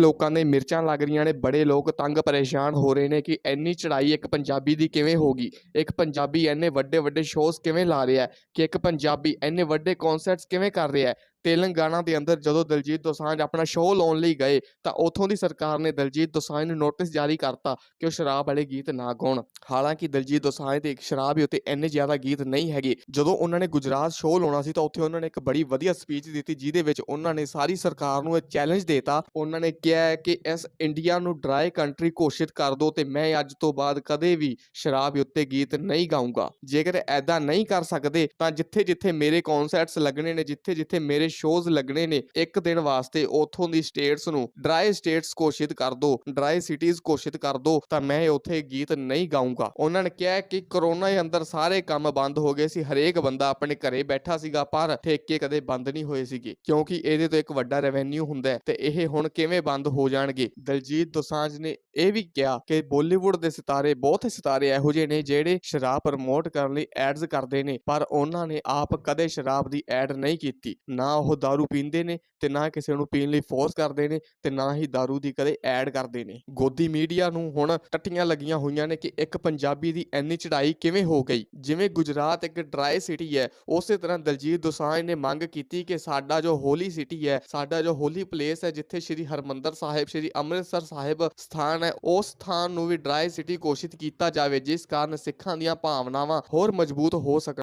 ਲੋਕਾਂ ਦੇ ਮਿਰਚਾਂ ਲੱਗ ਰਹੀਆਂ ਨੇ, ਬੜੇ ਲੋਕ ਤੰਗ ਪਰੇਸ਼ਾਨ ਹੋ ਰਹੇ ਨੇ ਕਿ ਇੰਨੀ ਚੜ੍ਹਾਈ ਇੱਕ ਪੰਜਾਬੀ ਦੀ ਕਿਵੇਂ ਹੋ ਗਈ? ਇੱਕ ਪੰਜਾਬੀ ਇੰਨੇ ਵੱਡੇ ਵੱਡੇ ਸ਼ੋਜ਼ ਕਿਵੇਂ ਲਾ ਰਿਹਾ ਹੈ? ਕਿ ਇੱਕ ਪੰਜਾਬੀ ਇੰਨੇ ਵੱਡੇ ਕਨਸਰਟਸ ਕਿਵੇਂ ਕਰ ਰਿਹਾ ਤੇਲੰਗਾਨਾ ਦੇ ਅੰਦਰ ਜਦੋਂ ਦਲਜੀਤ ਦੋਸਾਂਝ ਆਪਣਾ ਸ਼ੋਅ ਲਾਉਣ ਲਈ ਗਏ, ਤਾਂ ਉੱਥੋਂ ਦੀ ਸਰਕਾਰ ਨੇ ਦਲਜੀਤ ਦੋਸਾਂਝ ਨੂੰ ਨੋਟਿਸ ਜਾਰੀ ਕਰਤਾ ਕਿ ਉਹ ਸ਼ਰਾਬ ਵਾਲੇ ਗੀਤ ਨਾ ਗਾਉਣ। ਹਾਲਾਂਕਿ ਦਲਜੀਤ ਦੋਸਾਂਝ ਦੇ ਇੱਕ ਸ਼ਰਾਬ ਹੀ ਉੱਤੇ ਇੰਨੇ ਜ਼ਿਆਦਾ ਗੀਤ ਨਹੀਂ ਹੈਗੇ, ਜਦੋਂ ਉਹਨਾਂ ਨੇ ਗੁਜਰਾਤ ਸ਼ੋਅ ਲਾਉਣਾ ਸੀ ਤਾਂ ਉੱਥੇ ਉਹਨਾਂ ਨੇ ਇੱਕ ਬੜੀ ਵਧੀਆ ਸਪੀਚ ਦਿੱਤੀ ਜਿਹਦੇ ਵਿੱਚ ਉਹਨਾਂ ਨੇ ਸਾਰੀ ਸਰਕਾਰ ਨੂੰ ਇਹ ਚੈਲੰਜ ਦੇਤਾ। ਉਹਨਾਂ ਨੇ ਕਿਹਾ ਕਿ ਇਸ ਇੰਡੀਆ ਨੂੰ ਡਰਾਈ ਕੰਟਰੀ ਘੋਸ਼ਿਤ ਕਰ ਦਿਓ ਤੇ ਮੈਂ ਅੱਜ ਤੋਂ ਬਾਅਦ ਕਦੇ ਵੀ ਸ਼ਰਾਬ ਉੱਤੇ ਗੀਤ ਨਹੀਂ ਗਾਊਂਗਾ। ਜੇਕਰ ਐਦਾਂ ਨਹੀਂ ਕਰ ਸਕਦੇ ਤਾਂ ਜਿੱਥੇ ਜਿੱਥੇ ਮੇਰੇ ਕਨਸਰਟਸ ਲੱਗਣੇ ਨੇ ਜਿੱਥੇ ਜਿੱਥੇ ਮੇਰੇ ਸ਼ੋਜ਼ ਲੱਗਣੇ ਨੇ ਇੱਕ ਦਿਨ ਵਾਸਤੇ ਉਥੋਂ ਦੀ ਸਟੇਟਸ ਨੂੰ ਡਰਾਈ ਸਟੇਟਸ ਘੋਸ਼ਿਤ ਕਰ ਦਿਓ ਡਰਾਈ ਸਿਟੀਜ਼ ਘੋਸ਼ਿਤ ਕਰ ਦਿਓ ਤਾਂ ਮੈਂ ਉੱਥੇ ਗੀਤ ਨਹੀਂ ਗਾਊਂਗਾ। ਉਹਨਾਂ ਨੇ ਕਿਹਾ ਕਿ ਕਰੋਨਾ ਦੇ ਅੰਦਰ ਸਾਰੇ ਕੰਮ ਬੰਦ ਹੋ ਗਏ ਸੀ, ਹਰੇਕ ਬੰਦਾ ਆਪਣੇ ਘਰੇ ਬੈਠਾ ਸੀਗਾ, ਪਰ ਠੇਕੇ ਕਦੇ ਬੰਦ ਨਹੀਂ ਹੋਏ ਸੀਗੇ, ਕਿਉਂਕਿ ਇਹਦੇ ਤੋਂ ਇੱਕ ਵੱਡਾ ਰੈਵਨਿਊ ਹੁੰਦਾ ਤੇ ਇਹ ਹੁਣ ਕਿਵੇਂ ਬੰਦ ਹੋ ਜਾਣਗੇ? ਦਲਜੀਤ ਦੋਸਾਂਝ ਨੇ ਇਹ ਵੀ ਕਿਹਾ ਕਿ ਬਾਲੀਵੁੱਡ ਦੇ ਸਿਤਾਰੇ ਬਹੁਤ ਸਿਤਾਰੇ ਇਹੋ ਜਿਹੇ ਨੇ ਜਿਹੜੇ ਸ਼ਰਾਬ ਪ੍ਰਮੋਟ ਕਰਨ ਲਈ ਐਡਸ ਕਰਦੇ ਨੇ, ਪਰ ਉਹਨਾਂ ਨੇ ਆਪ ਕਦੇ ਸ਼ਰਾਬ ਦੀ ਐਡ ਨਹੀਂ ਕੀਤੀ, ਨਾ ਉਹ दारू ਪੀਂਦੇ ਨੇ ਤੇ ਨਾ ਕਿਸੇ ਨੂੰ ਪੀਣ ਲਈ ਫੋਰਸ ਕਰਦੇ ਨੇ ਤੇ ਨਾ ਹੀ दारू ਦੀ ਕਦੇ ਐਡ ਕਰਦੇ ਨੇ ਗੋਦੀ ਮੀਡੀਆ ਨੂੰ ਹੁਣ ਟੱਟੀਆਂ ਲੱਗੀਆਂ ਹੋਈਆਂ ਨੇ ਕਿ ਇੱਕ ਪੰਜਾਬੀ ਦੀ ਇੰਨੀ ਚੜ੍ਹਾਈ ਕਿਵੇਂ ਹੋ ਗਈ ਜਿਵੇਂ ਗੁਜਰਾਤ ਇੱਕ ਡਰਾਈ ਸਿਟੀ ਹੈ ਉਸੇ ਤਰ੍ਹਾਂ ਦਲਜੀਤ ਦੋਸਾਂਝ ਨੇ ਮੰਗ ਕੀਤੀ ਕਿ ਸਾਡਾ ਜੋ ਹੋਲੀ ਸਿਟੀ ਹੈ ਸਾਡਾ ਜੋ ਹੋਲੀ ਪਲੇਸ ਹੈ ਜਿੱਥੇ ਸ਼੍ਰੀ ਹਰਮੰਦਰ ਸਾਹਿਬ ਸ਼੍ਰੀ ਅੰਮ੍ਰਿਤਸਰ ਸਾਹਿਬ ਸਥਾਨ ਹੈ ਉਸ ਸਥਾਨ ਨੂੰ ਵੀ ਡਰਾਈ ਸਿਟੀ ਘੋਸ਼ਿਤ ਕੀਤਾ ਜਾਵੇ ਜਿਸ ਕਾਰਨ ਸਿੱਖਾਂ ਦੀਆਂ ਭਾਵਨਾਵਾਂ ਹੋਰ ਮਜ਼ਬੂਤ ਹੋ ਸਕਣ